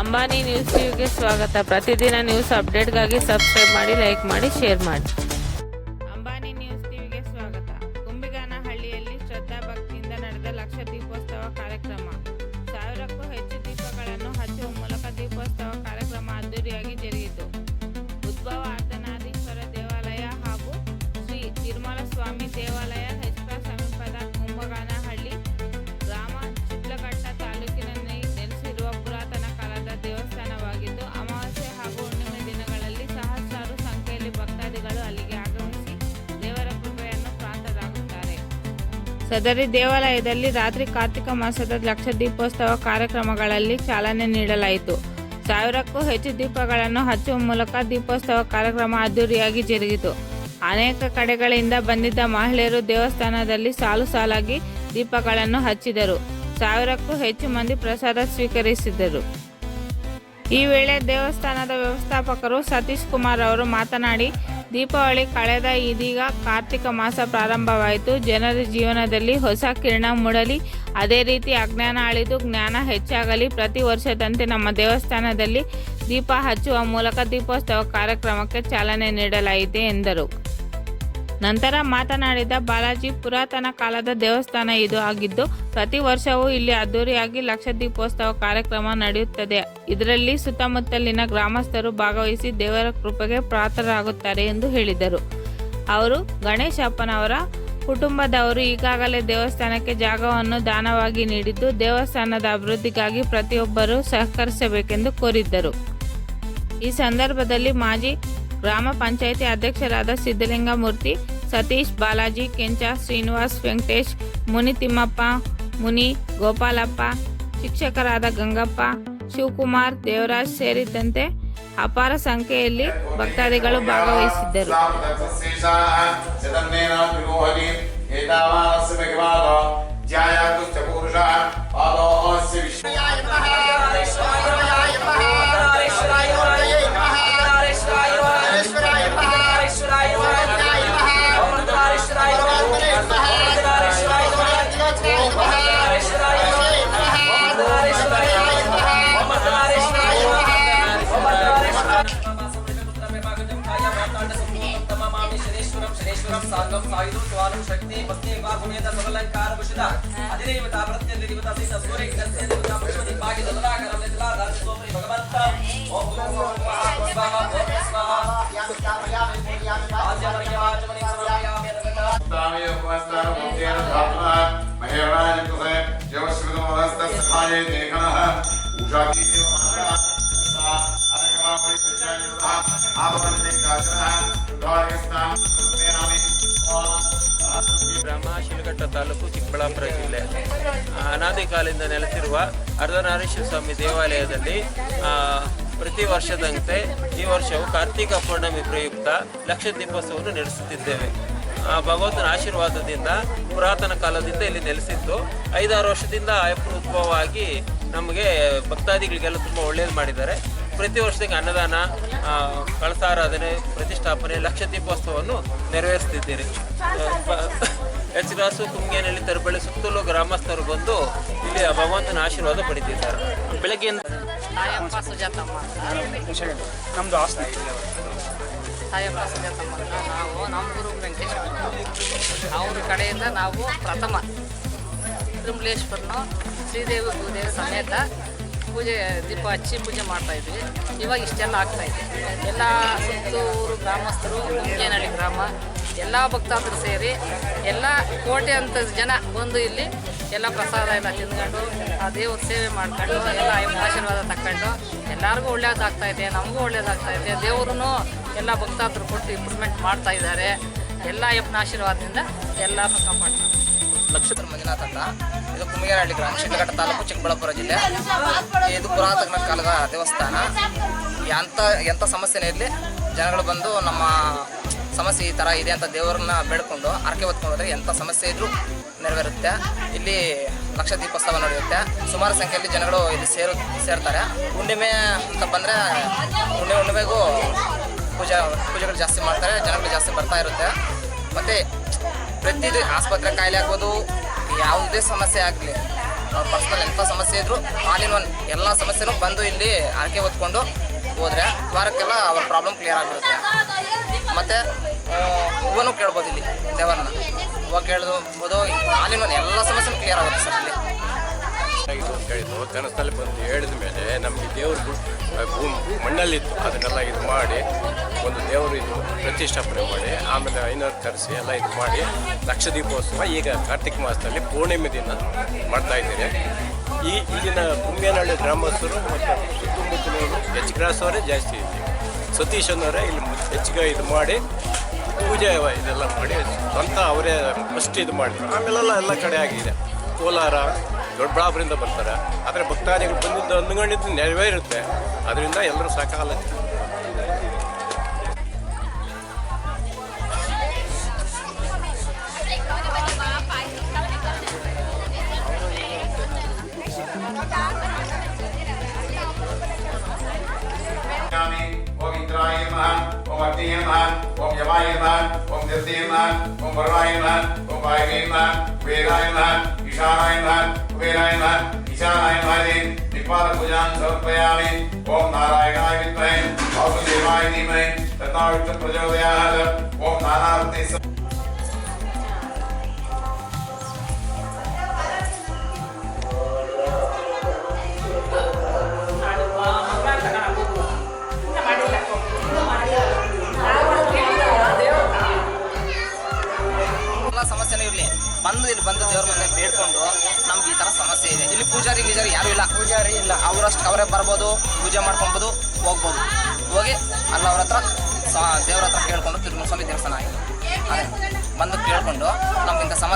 Ambani news ವ್ಯೂಗೆ ಸ್ವಾಗತ. ಪ್ರತಿದಿನ ನ್ಯೂಸ್ ಅಪ್ಡೇಟ್ಗಾಗಿ ಸಬ್ಸ್ಕ್ರೈಬ್ ಮಾಡಿ ಲೈಕ್ ಮಾಡಿ ಶೇರ್ ಮಾಡಿ. ಸದರಿ ದೇವಾಲಯದಲ್ಲಿ ರಾತ್ರಿ ಕಾರ್ತಿಕ ಮಾಸದ ಲಕ್ಷ ದೀಪೋತ್ಸವ ಕಾರ್ಯಕ್ರಮಗಳಲ್ಲಿ ಚಾಲನೆ ನೀಡಲಾಯಿತು. ಸಾವಿರಕ್ಕೂ ಹೆಚ್ಚು ದೀಪಗಳನ್ನು ಹಚ್ಚುವ ಮೂಲಕ ದೀಪೋತ್ಸವ ಕಾರ್ಯಕ್ರಮ ಅದ್ದೂರಿಯಾಗಿ ಜರುಗಿತು. ಅನೇಕ ಕಡೆಗಳಿಂದ ಬಂದಿದ್ದ ಮಹಿಳೆಯರು ದೇವಸ್ಥಾನದಲ್ಲಿ ಸಾಲು ಸಾಲಾಗಿ ದೀಪಗಳನ್ನು ಹಚ್ಚಿದರು. ಸಾವಿರಕ್ಕೂ ಹೆಚ್ಚು ಮಂದಿ ಪ್ರಸಾದ ಸ್ವೀಕರಿಸಿದರು. ಈ ವೇಳೆ ದೇವಸ್ಥಾನದ ವ್ಯವಸ್ಥಾಪಕರು ಸತೀಶ್ ಕುಮಾರ್ ಅವರು ಮಾತನಾಡಿ ದೀಪಾವಳಿ ಕಳೆದ ಇದೀಗ ಕಾರ್ತಿಕ ಮಾಸ ಪ್ರಾರಂಭವಾಯಿತು. ಜನರ ಜೀವನದಲ್ಲಿ ಹೊಸ ಕಿರಣ ಮೂಡಲಿ. ಅದೇ ರೀತಿ ಅಜ್ಞಾನ ಅಳಿದು ಜ್ಞಾನ ಹೆಚ್ಚಾಗಲಿ. ಪ್ರತಿ ವರ್ಷದಂತೆ ನಮ್ಮ ದೇವಸ್ಥಾನದಲ್ಲಿ ದೀಪ ಹಚ್ಚುವ ಮೂಲಕ ದೀಪೋತ್ಸವ ಕಾರ್ಯಕ್ರಮಕ್ಕೆ ಚಾಲನೆ ನೀಡಲಾಯಿತು ಎಂದರು. ನಂತರ ಮಾತನಾಡಿದ ಬಾಲಾಜಿ, ಪುರಾತನ ಕಾಲದ ದೇವಸ್ಥಾನ ಇದು ಆಗಿದ್ದು, ಪ್ರತಿ ವರ್ಷವೂ ಇಲ್ಲಿ ಅದ್ದೂರಿಯಾಗಿ ಲಕ್ಷ ದೀಪೋತ್ಸವ ಕಾರ್ಯಕ್ರಮ ನಡೆಯುತ್ತದೆ. ಇದರಲ್ಲಿ ಸುತ್ತಮುತ್ತಲಿನ ಗ್ರಾಮಸ್ಥರು ಭಾಗವಹಿಸಿ ದೇವರ ಕೃಪೆಗೆ ಪಾತ್ರರಾಗುತ್ತಾರೆ ಎಂದು ಹೇಳಿದರು. ಅವರು ಗಣೇಶಪ್ಪನವರ ಕುಟುಂಬದವರು ಈಗಾಗಲೇ ದೇವಸ್ಥಾನಕ್ಕೆ ಜಾಗವನ್ನು ದಾನವಾಗಿ ನೀಡಿದ್ದು, ದೇವಸ್ಥಾನದ ಅಭಿವೃದ್ಧಿಗಾಗಿ ಪ್ರತಿಯೊಬ್ಬರೂ ಸಹಕರಿಸಬೇಕೆಂದು ಕೋರಿದ್ದರು. ಈ ಸಂದರ್ಭದಲ್ಲಿ ಮಾಜಿ ಗ್ರಾಮ ಪಂಚಾಯಿತಿ ಅಧ್ಯಕ್ಷರಾದ ಸಿದ್ದಲಿಂಗಮೂರ್ತಿ ಸತೀಶ್ ಬಾಲಾಜಿ, ಕೆಂಚ ಶ್ರೀನಿವಾಸ್ ವೆಂಕಟೇಶ್ ಮುನಿ ತಿಮ್ಮಪ್ಪ ಮುನಿ ಗೋಪಾಲಪ್ಪ, ಶಿಕ್ಷಕರಾದ ಗಂಗಪ್ಪ, ಶಿವಕುಮಾರ್, ದೇವರಾಜ್ ಸೇರಿದಂತೆ ಅಪಾರ ಸಂಖ್ಯೆಯಲ್ಲಿ ಭಕ್ತಾದಿಗಳು ಭಾಗವಹಿಸಿದ್ದರು. ಸಾಂಗಂ ಸಾಯುಧು ಸ್ವಾನು ಶಕ್ತಿ ಪತ್ನಿ ಗುಣೇತ ಸಬಲಂಕಾರ ಭುಷಿತ ಅಧಿದೇವತಾ ಪ್ರತ್ಯ ದೇವತಾ ಸಹಿತ ಸೂರ್ಯ ಗಂಧೆ ದೇವತಾ ಪುಷ್ಪದಿ ಭಾಗಿ ದಲಾಕರ ಮಿಥಿಲಾ ಧರ್ಮ ಸೋಮರಿ ಭಗವಂತ ಓಂ ಓಂ ಓಂ ಸ್ವಾಹ ಓಂ ಸ್ವಾಹ ಆಜ್ಯಮರ್ಯ ಆಜ್ಯಮನಿ ಸಮರ್ಯಾಮಿ ರಗತ ಗ್ರಾಮ ಶಿಲಘಟ್ಟ ತಾಲೂಕು ಚಿಕ್ಕಬಳ್ಳಾಪುರ ಜಿಲ್ಲೆ. ಅನಾದಿ ಕಾಲದಿಂದ ನೆಲೆಸಿರುವ ಅರ್ಧನಾರೀಶ್ವರ ಸ್ವಾಮಿ ದೇವಾಲಯದಲ್ಲಿ ಪ್ರತಿ ವರ್ಷದಂತೆ ಈ ವರ್ಷವು ಕಾರ್ತಿಕ ಪೌರ್ಣಮಿ ಪ್ರಯುಕ್ತ ಲಕ್ಷ ದೀಪೋತ್ಸವವನ್ನು ನಡೆಸುತ್ತಿದ್ದೇವೆ. ಭಗವಂತನ ಆಶೀರ್ವಾದದಿಂದ ಪುರಾತನ ಕಾಲದಿಂದ ಇಲ್ಲಿ ನೆಲೆಸಿದ್ದು, ಐದಾರು ವರ್ಷದಿಂದ ಉದ್ಭವವಾಗಿ ನಮಗೆ ಭಕ್ತಾದಿಗಳಿಗೆಲ್ಲ ತುಂಬ ಒಳ್ಳೆಯದು ಮಾಡಿದ್ದಾರೆ. ಪ್ರತಿ ವರ್ಷದಂಗೆ ಅನ್ನದಾನ ಕಳಸಾರಾಧನೆ ಪ್ರತಿಷ್ಠಾಪನೆ ಲಕ್ಷ ದೀಪೋತ್ಸವವನ್ನು ನೆರವೇರಿಸ್ತಿದ್ದೀರಿ ಎಚ್ರಾಸು ಕುಂಗೇನಹಳ್ಳಿ ತರಬಳ್ಳಿ ಸುತ್ತಲೂ ಗ್ರಾಮಸ್ಥರು ಬಂದು ಇಲ್ಲಿ ಆ ಭಗವಂತನ ಆಶೀರ್ವಾದ ಪಡಿತಿದ್ದಾರೆ ಬೆಳಗ್ಗೆಯಿಂದ ಸಾಯಪ್ಪ ಅಂತ ನಾವು ನಮ್ಮ ಗುರು ವೆಂಕಟೇಶ್ವರ ಅವ್ರ ಕಡೆಯಿಂದ ನಾವು ಪ್ರಥಮ. ತಿರುಮಲೇಶ್ವರನು ಶ್ರೀದೇವಿ ಭೂದೇವಿ ಸಮೇತ ಪೂಜೆ, ದೀಪ ಹಚ್ಚಿ ಪೂಜೆ ಮಾಡ್ತಾ ಇದ್ವಿ. ಇವಾಗ ಇಷ್ಟೆಲ್ಲ ಆಗ್ತಾ ಇದೆ. ಎಲ್ಲ ಸುತ್ತೂರು ಗ್ರಾಮಸ್ಥರು ಕುಂಜೇನಹಳ್ಳಿ ಗ್ರಾಮ, ಎಲ್ಲ ಭಕ್ತಾದರು ಸೇರಿ ಎಲ್ಲ ಕೋಟೆ ಅಂತ ಜನ ಬಂದು ಇಲ್ಲಿ ಎಲ್ಲ ಪ್ರಸಾದ ಎಲ್ಲ ತಿಂದ್ಕೊಂಡು, ಆ ದೇವ್ರ ಸೇವೆ ಮಾಡ್ಕೊಂಡು, ಎಲ್ಲ ಆಶೀರ್ವಾದ ತಕ್ಕೊಂಡು ಎಲ್ಲರಿಗೂ ಒಳ್ಳೇದಾಗ್ತಾ ಇದೆ, ನಮಗೂ ಒಳ್ಳೇದಾಗ್ತಾ ಇದೆ. ದೇವ್ರೂ ಎಲ್ಲ ಭಕ್ತಾದರು ಕೊಟ್ಟು ಇಂಪ್ರೂವ್ಮೆಂಟ್ ಮಾಡ್ತಾ ಇದ್ದಾರೆ. ಎಲ್ಲ ಅಯ್ಯಪ್ಪನ ಆಶೀರ್ವಾದದಿಂದ ಎಲ್ಲರೂ ಕಾಪಾಡ್ತಾರೆ. ನಕ್ಷತ್ರ ಮಂಜುನಾಥ್ ಅಂತ. ಇದು ಕುಮ್ಮಿಗನಹಳ್ಳಿ ಗ್ರಾಮ, ಶಿಡ್ಲಘಟ್ಟ ತಾಲೂಕು ಚಿಕ್ಕಬಳ್ಳಾಪುರ ಜಿಲ್ಲೆ. ಇದು ಪುರಾತನ ಕಾಲದ ದೇವಸ್ಥಾನ. ಎಂಥ ಎಂಥ ಸಮಸ್ಯೆನೇ ಇರಲಿ. ಜನಗಳು ಬಂದು ನಮ್ಮ ಸಮಸ್ಯೆ ಈ ಥರ ಇದೆ ಅಂತ ದೇವರನ್ನ ಬೇಡ್ಕೊಂಡು ಹರಕೆ ಹೊತ್ಕೊಂಡು ಹೋದರೆ ಎಂಥ ಸಮಸ್ಯೆ ಇದ್ರೂ ನೆರವೇರುತ್ತೆ. ಇಲ್ಲಿ ಲಕ್ಷ ದೀಪೋತ್ಸವ ನಡೆಯುತ್ತೆ. ಸುಮಾರು ಸಂಖ್ಯೆಯಲ್ಲಿ ಜನಗಳು ಇಲ್ಲಿ ಸೇರು, ಸೇರ್ತಾರೆ. ಹುಣ್ಣಿಮೆ ಅಂತ ಬಂದರೆ ಹುಣ್ಣಿಮೆ, ಹುಣ್ಣಿಮೆಗೂ ಪೂಜಾ, ಪೂಜೆಗಳು ಜಾಸ್ತಿ ಮಾಡ್ತಾರೆ. ಜನಗಳು ಜಾಸ್ತಿ ಬರ್ತಾ ಇರುತ್ತೆ. ಮತ್ತು ಪ್ರತಿ ಆಸ್ಪತ್ರೆ ಕಾಯಿಲೆ ಆಗ್ಬೋದು, ಯಾವುದೇ ಸಮಸ್ಯೆ ಆಗಲಿ. ಅವ್ರ ಪರ್ಸ್ನಲ್ ಎಂಥ ಸಮಸ್ಯೆ ಇದ್ರು ಆಲ್ ಒನ್ ಎಲ್ಲ ಸಮಸ್ಯೆನೂ ಬಂದು ಇಲ್ಲಿ ಆರ್ಕೆ ಹೊತ್ಕೊಂಡು ಹೋದ್ರೆ ವಾರಕ್ಕೆಲ್ಲ ಅವ್ರ ಪ್ರಾಬ್ಲಮ್ ಕ್ಲಿಯರ್ ಆಗಿರುತ್ತೆ ಮತ್ತು ಹೂವನ್ನು ಕೇಳ್ಬೋದು ಇಲ್ಲಿ, ದೇವರನ್ನ. ಹೂವ ಕೇಳ್ಬೋದು ಆಲ್ ಇನ್ ಒನ್ ಎಲ್ಲ ಸಮಸ್ಯೆನೂ ಕ್ಲಿಯರ್ ಆಗುತ್ತೆ ಸರ್ ಇಲ್ಲಿ. ಅಂತ ಹೇಳಿದ್ದು ಕನಸಲ್ಲಿ ಬಂದು ಹೇಳಿದ ಮೇಲೆ ನಮಗೆ ದೇವರು ಭೂಮಿ, ಮಣ್ಣಲ್ಲಿತ್ತು. ಅದನ್ನೆಲ್ಲ ಇದು ಮಾಡಿ, ಒಂದು ದೇವರು ಇದು ಪ್ರತಿಷ್ಠಾಪನೆ ಮಾಡಿ, ಆಮೇಲೆ ಐನೂರು ಕರೆಸಿ ಎಲ್ಲ ಇದು ಮಾಡಿ ಲಕ್ಷ ದೀಪೋತ್ಸವ ಈಗ ಕಾರ್ತಿಕ ಮಾಸದಲ್ಲಿ ಪೂರ್ಣಿಮೆ ದಿನ ಮಾಡ್ತಾ ಇದ್ದೀರಿ. ಈ ಈಗಿನ ಕುಂಬೇನಹಳ್ಳಿ ಗ್ರಾಮಸ್ಥರು ಮತ್ತು ಸುತ್ತಮುತ್ತಲವರು ಎಚ್ ಗ್ರಾಸ್ ಅವರೇ ಜಾಸ್ತಿ ಇದೆ ಸತೀಶ್ ಅನ್ನೋರೇ ಇಲ್ಲಿ ಹೆಚ್ಚಿಗೆ ಇದು ಮಾಡಿ, ಪೂಜೆ ಇದೆಲ್ಲ ಮಾಡಿ, ಸ್ವಂತ ಅವರೇ ಫಸ್ಟ್ ಇದು ಮಾಡಿದ್ರು. ಆಮೇಲೆಲ್ಲ ಎಲ್ಲ ಕಡೆ ಆಗಿದೆ. ಕೋಲಾರ ದೊಡ್ಡಬಳ್ಳಾಪುರದಿಂದ ಬರ್ತಾರೆ ಆದರೆ ಭಕ್ತಾದಿಗಳು ಬಂದಿದ್ದು ಅಂದ್ಕೊಂಡಿದ್ದು ನೆರವೇರುತ್ತೆ ಅದರಿಂದ ಎಲ್ಲರೂ ಸಕಾಲ ओम इंद्राय नमः ओम अग्निये नमः ओम यमाय नमः ओम जलदे नमः ओम वरुणाय नमः ओम वायवे नमः वेदाय नमः ईशानाय नमः कुबेराय नमः ईशानाय समर्पयामि। ओम नारायणाय विद्महे वासुदेवाय धीमहि तन्नो विष्णु प्रचोदयात् ओम नानावती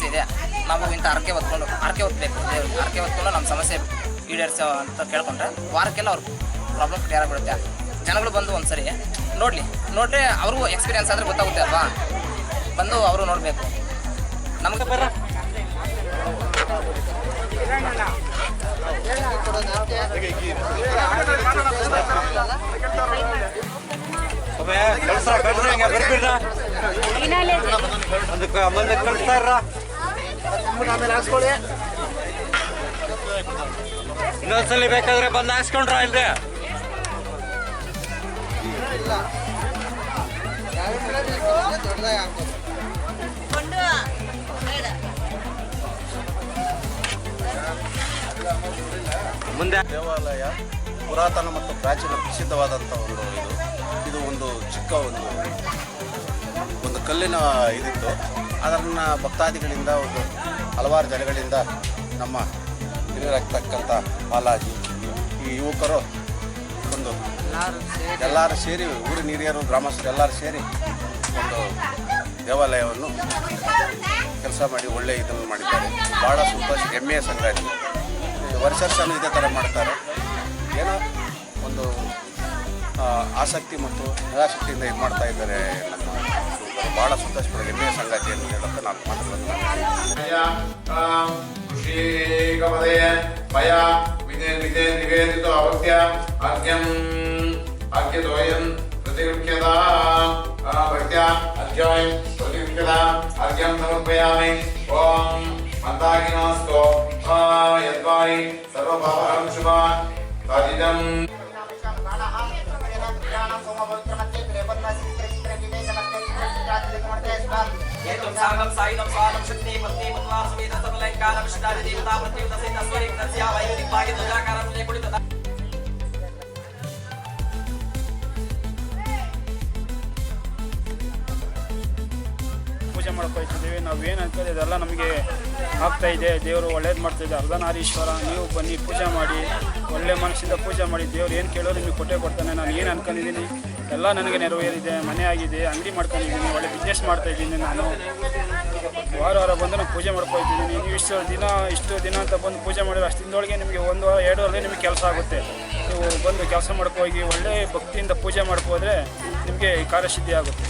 ಸಮಸ್ಯೆ ಇದೆ ನಾವು ಇಂಥ ಅರಕೆ ಹೊತ್ಕೊಂಡು ಅರಕೆ ಹೊತ್ಬೇಕು ದೇವ್ರಿಗೆ ಹೊತ್ಕೊಂಡು ನಮ್ಮ ಸಮಸ್ಯೆ ಈಡೇರಿಸೋ ಅಂತ ಕೇಳ್ಕೊಂಡ್ರೆ ವಾರಕ್ಕೆಲ್ಲ ಅವ್ರ ಪ್ರಾಬ್ಲಮ್ ಕ್ಲಿಯರ್ ಆಗಿಬಿಡುತ್ತೆ ಜನಗಳು ಬಂದು ಒಂದ್ಸರಿ ನೋಡಲಿ ನೋಡ್ರೆ ಅವ್ರಿಗೂ ಎಕ್ಸ್ಪೀರಿಯನ್ಸ್ ಆದರೆ ಗೊತ್ತಾಗುತ್ತೆ ಅಲ್ವಾ ಬಂದು ಅವರು ನೋಡಬೇಕು ನಮಗೆ ಬರ ಇನ್ನೊಂದ್ಸಲಿ ಬೇಕಾದ್ರೆ ಬಂದು ಹಾಕ್ಸ್ಕೊಂಡ್ರ ಇಲ್ರಿ ಮುಂದೆ ದೇವಾಲಯ ಪುರಾತನ ಮತ್ತು ಪ್ರಾಚೀನ ಪ್ರಸಿದ್ಧವಾದಂಥ ಒಂದು ಇದು. ಇದು ಒಂದು ಚಿಕ್ಕ ಒಂದು ಒಂದು ಕಲ್ಲಿನ ಇದಿತ್ತು. ಅದನ್ನು ಭಕ್ತಾದಿಗಳಿಂದ ಒಂದು ಹಲವಾರು ಜನಗಳಿಂದ ನಮ್ಮ ಹಿರಿಯರಾಗ್ತಕ್ಕಂಥ ಬಾಲಾಜಿ, ಈ ಯುವಕರು ಒಂದು ಎಲ್ಲರೂ ಸೇರಿ ಊರಿನ ಹಿರಿಯರು, ಗ್ರಾಮಸ್ಥರು ಎಲ್ಲರೂ ಸೇರಿ ಒಂದು ದೇವಾಲಯವನ್ನು ಕೆಲಸ ಮಾಡಿ ಒಳ್ಳೆಯ ಇದನ್ನು ಮಾಡಿದ್ದಾರೆ. ಭಾಳ ಸಂತೋಷ, ಹೆಮ್ಮೆಯ ಸಂಗಾತಿ. ವರ್ಷ ವರ್ಷನೂ ಇದೇ ಥರ ಮಾಡ್ತಾರೆ. ಏನೋ ಒಂದು ಆಸಕ್ತಿ ಮತ್ತು ನಿರಾಸಕ್ತಿಯಿಂದ ಇದು ಮಾಡ್ತಾ ಇದ್ದಾರೆ ನಮ್ಮ ಹುಡುಗರು. ಭಾಳ ಸಂತೋಷ ಪಡೋ ಹೆಮ್ಮೆಯ ಸಂಗಾತಿಯನ್ನು ಹೇಳೋಕ್ಕೆ ನಾನು ಮಾತುಗಳನ್ನು ಋಷಿಕಪದಯ ಮಯ ವಿಧೇ ವಿಧೇ ನಿವೇದಿತ ಅವತ್ಯ ಅರ್ಘ್ಯಂ ಅರ್ಘ್ಯದ್ವಯಂ ಪ್ರತಿಗೃಹ್ಯತ ಭಕ್ತ್ಯ ಅರ್ಘ್ಯಂ ಪ್ರತಿಗೃಹ್ಯತ ಪೂಜೆ ಮಾಡಕ್ಕೆ ಹೋಗ್ತಿದ್ದೀವಿ. ನಾವು ಏನು ಅನ್ಕೊಂಡಿದ್ದೀವಿ ಇದೆಲ್ಲ ನಮಗೆ ಆಗ್ತಾ ಇದೆ. ದೇವರು ಒಳ್ಳೇದು ಮಾಡ್ತಾ ಇದೆ ಅರ್ಧನಾರೀಶ್ವರ, ನೀವು ಬನ್ನಿ, ಪೂಜೆ ಮಾಡಿ. ಒಳ್ಳೆ ಮನಸ್ಸಿಂದ ಪೂಜೆ ಮಾಡಿ. ದೇವ್ರು ಏನು ಕೇಳೋರು ನಿಮಗೆ ಕೊಟ್ಟೆ ಕೊಡ್ತಾನೆ. ನಾನು ಏನು ಅನ್ಕೊಂಡಿದ್ದೀನಿ? ಎಲ್ಲ ನನಗೆ ನೆರವೇರಿದೆ, ಮನೆ ಆಗಿದೆ, ಅಂಗಡಿ ಮಾಡ್ಕೊಂಡಿದ್ದೀನಿ, ಒಳ್ಳೆ ಬಿಸ್ನೆಸ್ ಮಾಡ್ತಾ ಇದ್ದೀನಿ ನಾನು. ವಾರ ವಾರ ಬಂದು ನಾನು ಪೂಜೆ ಮಾಡ್ಕೊಳ್ತಿದ್ದೀನಿ ನೀವು ಇಷ್ಟು ದಿನ ಇಷ್ಟು ದಿನ ಅಂತ ಬಂದು ಪೂಜೆ ಮಾಡಿದ್ರೆ ಅಷ್ಟು ದಿನದೊಳಗೆ ನಿಮಗೆ ಒಂದು ವಾರ, ಎರಡು ವಾರದಲ್ಲಿ ನಿಮಗೆ ಕೆಲಸ ಆಗುತ್ತೆ. ನೀವು ಬಂದು ಕೆಲಸ ಮಾಡ್ಕೋಗಿ ಒಳ್ಳೆ ಭಕ್ತಿಯಿಂದ ಪೂಜೆ ಮಾಡ್ಕೋದ್ರೆ ನಿಮಗೆ ಕಾರ್ಯಸಿದ್ಧಿ ಆಗುತ್ತೆ.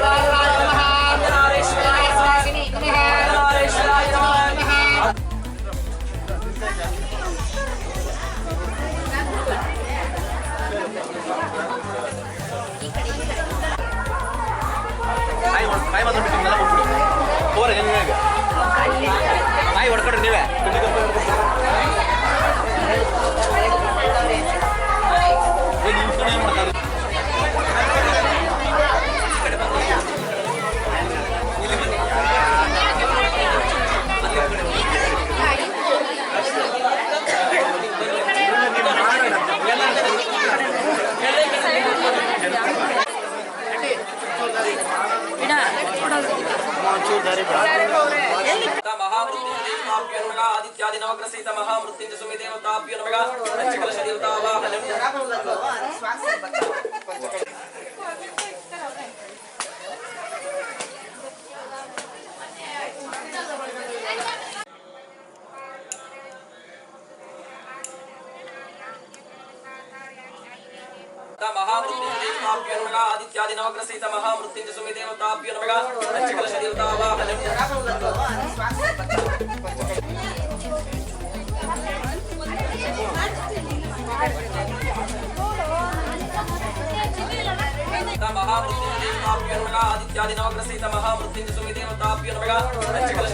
ನೀವು ಆದಿತ್ಯಾದಿ ನವಗ್ರಹ ಸಹಿತ ಮಹಾಮೃತ್ಯುಂಜಯ ಸುಮಿ ದೇವತಾಭ್ಯೋ ನಮಃ ಪಂಚಕಲಶ ದೇವತಾವಾಹನಂ ಮಹಾಮೃತ್ಯುಂಜಯ ನಮಃ ಆದಿತ್ಯಾದಿ ನವಗ್ರಹ ಸಹಿತ ಮಹಾಮೃತ್ಯುಂಜಯ ಸುಮಿ ದೇವತಾಭ್ಯೋ ನಮಃ ಪಂಚಕಲಶ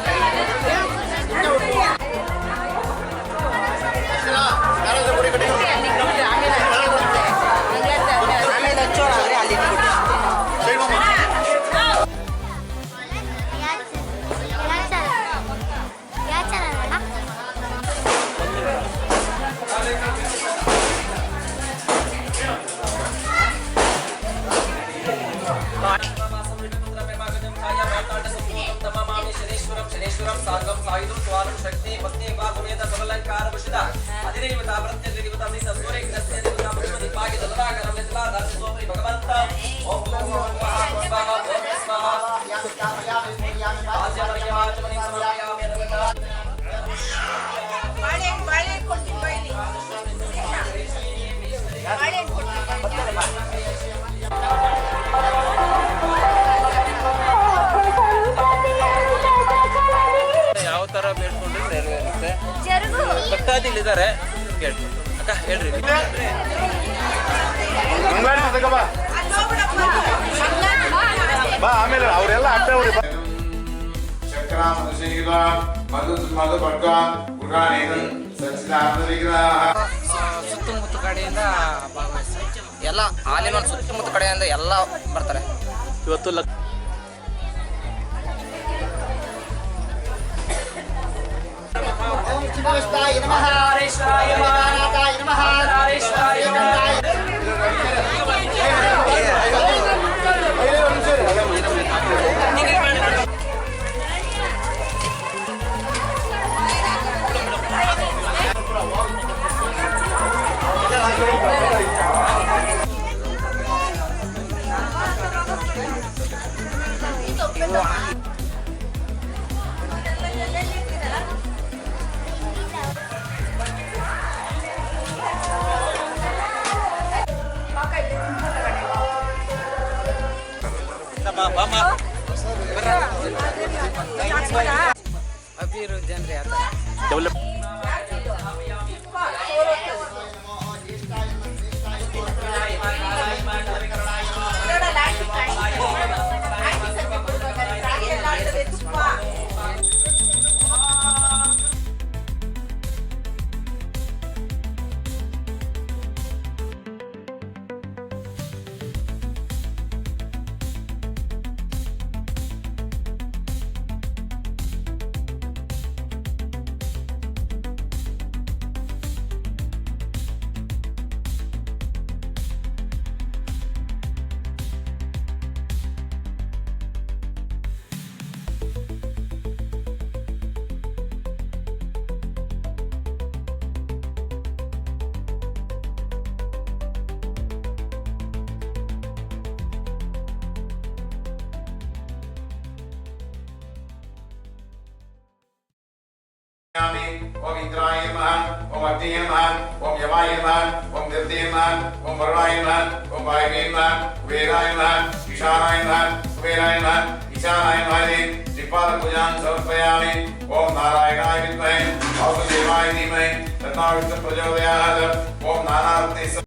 ಕೇಳ್ರಿ ಅಕ್ಕ ಹೇಳ್ರಿ. ಬಾ ಆಮೇಲೆ ಅವರೆಲ್ಲ ಸುತ್ತಮುತ್ತ ಕಡೆಯಿಂದ ಎಲ್ಲ ಆಲಿನ ಸುತ್ತಮುತ್ತ ಕಡೆಯಿಂದ ಎಲ್ಲ ಬರ್ತಾರೆ. ಇವತ್ತು ಲಕ್ ಅಭಿವೃದ್ಧಿ ಅಂದ್ರೆ ಯಾವ ओम इंद्राय नमः ओम अग्निये नमः ओम यमाय नमः ओम निर्दये नमः ओम वरुणाय नमः ओम वायवे नमः कुबेराय नमः ईशानाय नमः कुबेराय नमः ईशानाय नमः श्रीपाद पूजां समर्पयामि ओम